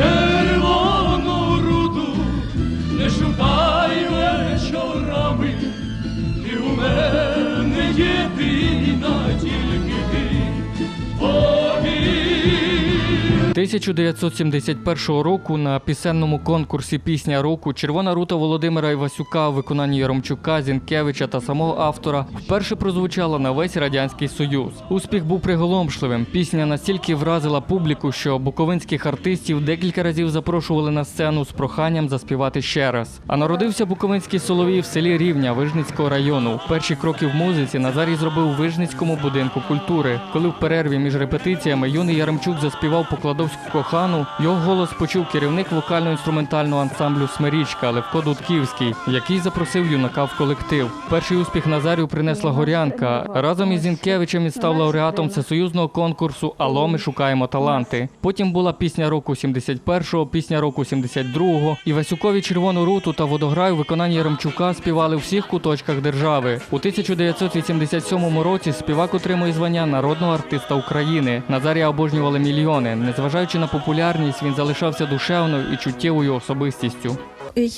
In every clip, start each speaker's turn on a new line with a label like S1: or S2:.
S1: червону руду, не шукай вечорами, ти у мене єдина
S2: 1971 року на пісенному конкурсі Пісня року Червона рута Володимира Івасюка у виконанні Яромчука, Зінкевича та самого автора вперше прозвучала на весь радянський союз. Успіх був приголомшливим. Пісня настільки вразила публіку, що буковинських артистів декілька разів запрошували на сцену з проханням заспівати ще раз. А народився буковинський соловій в селі Рівня Вижницького району. Перші кроки в музиці Назарій зробив у Вижницькому будинку культури. Коли в перерві між репетиціями юний Яремчук заспівав Покладовську кохану, його голос почув керівник вокально-інструментального ансамблю Смирічка Левко Дудківський, який запросив юнака в колектив. Перший успіх Назарію принесла горянка. Разом із Зінкевичем він став лауреатом всесоюзного конкурсу Ало, ми шукаємо таланти. Потім була пісня року 71-го, пісня року 72-го. І Васюкові червону руту та водограй у виконанні Яремчука співали у всіх куточках держави. У 1987 році співак отримує звання народного артиста України. Назарія обожнювали мільйони. Незважаючи на популярність, він залишався душевною і чуттєвою особистістю.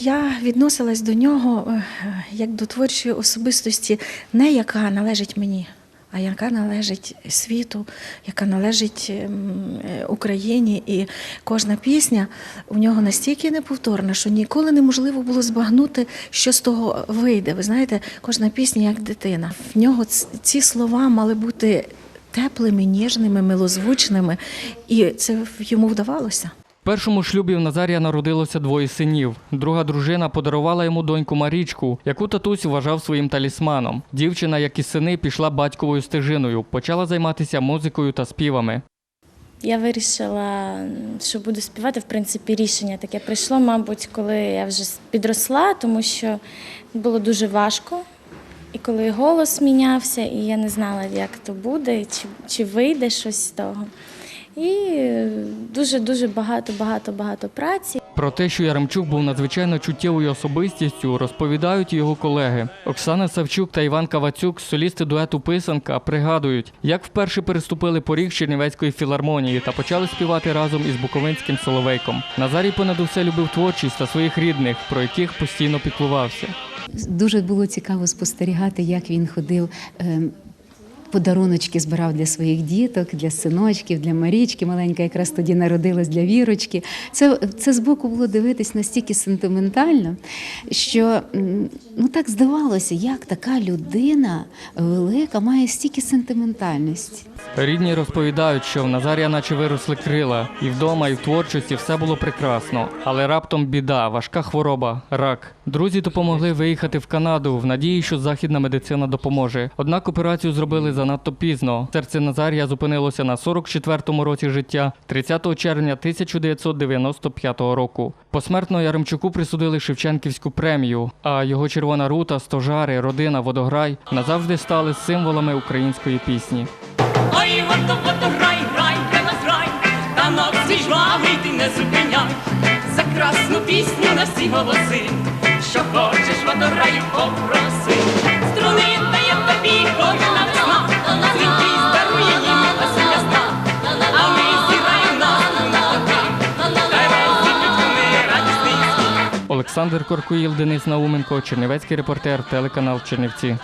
S3: Я відносилась до нього е, як до творчої особистості, не яка належить мені, а яка належить світу, яка належить ем, Україні. І кожна пісня у нього настільки неповторна, що ніколи неможливо було збагнути, що з того вийде. Ви знаєте, кожна пісня як дитина. В нього ці слова мали бути теплими, ніжними, милозвучними, і це йому вдавалося.
S2: В першому шлюбі в Назарія народилося двоє синів. Друга дружина подарувала йому доньку Марічку, яку татусь вважав своїм талісманом. Дівчина, як і сини, пішла батьковою стежиною, почала займатися музикою та співами.
S4: Я вирішила, що буду співати. В принципі, рішення таке прийшло, мабуть, коли я вже підросла, тому що було дуже важко. І коли голос мінявся, і я не знала, як то буде, чи, чи вийде щось з того. І дуже дуже багато, багато, багато праці.
S2: Про те, що Яремчук був надзвичайно чуттєвою особистістю, розповідають його колеги. Оксана Савчук та Іван Кавацюк, солісти дуету Писанка, пригадують, як вперше переступили поріг Чернівецької філармонії та почали співати разом із Буковинським соловейком. Назарій понад усе любив творчість та своїх рідних, про яких постійно піклувався.
S5: Дуже було цікаво спостерігати, як він ходив. Подаруночки збирав для своїх діток, для синочків, для Марічки. Маленька якраз тоді народилась для вірочки. Це, це збоку було дивитись настільки сентиментально, що ну так здавалося, як така людина велика має стільки сентиментальності.
S2: Рідні розповідають, що в Назарія наче виросли крила, і вдома, і в творчості все було прекрасно. Але раптом біда, важка хвороба, рак. Друзі допомогли виїхати в Канаду в надії, що західна медицина допоможе. Однак операцію зробили занадто пізно. Серце Назарія зупинилося на 44-му році життя, 30 червня 1995 року. Посмертно Яремчуку присудили Шевченківську премію, а його червона рута, стожари, родина, водограй назавжди стали символами української пісні.
S1: Ой, варто, варто, грай, для нас грай, танок свій жвавий ти не зупиняй, за красну пісню на всі голоси, що хочеш, водораю попроси, струни
S2: Олександр Коркуїл, Денис Науменко, Чернівецький репортер, телеканал Чернівці.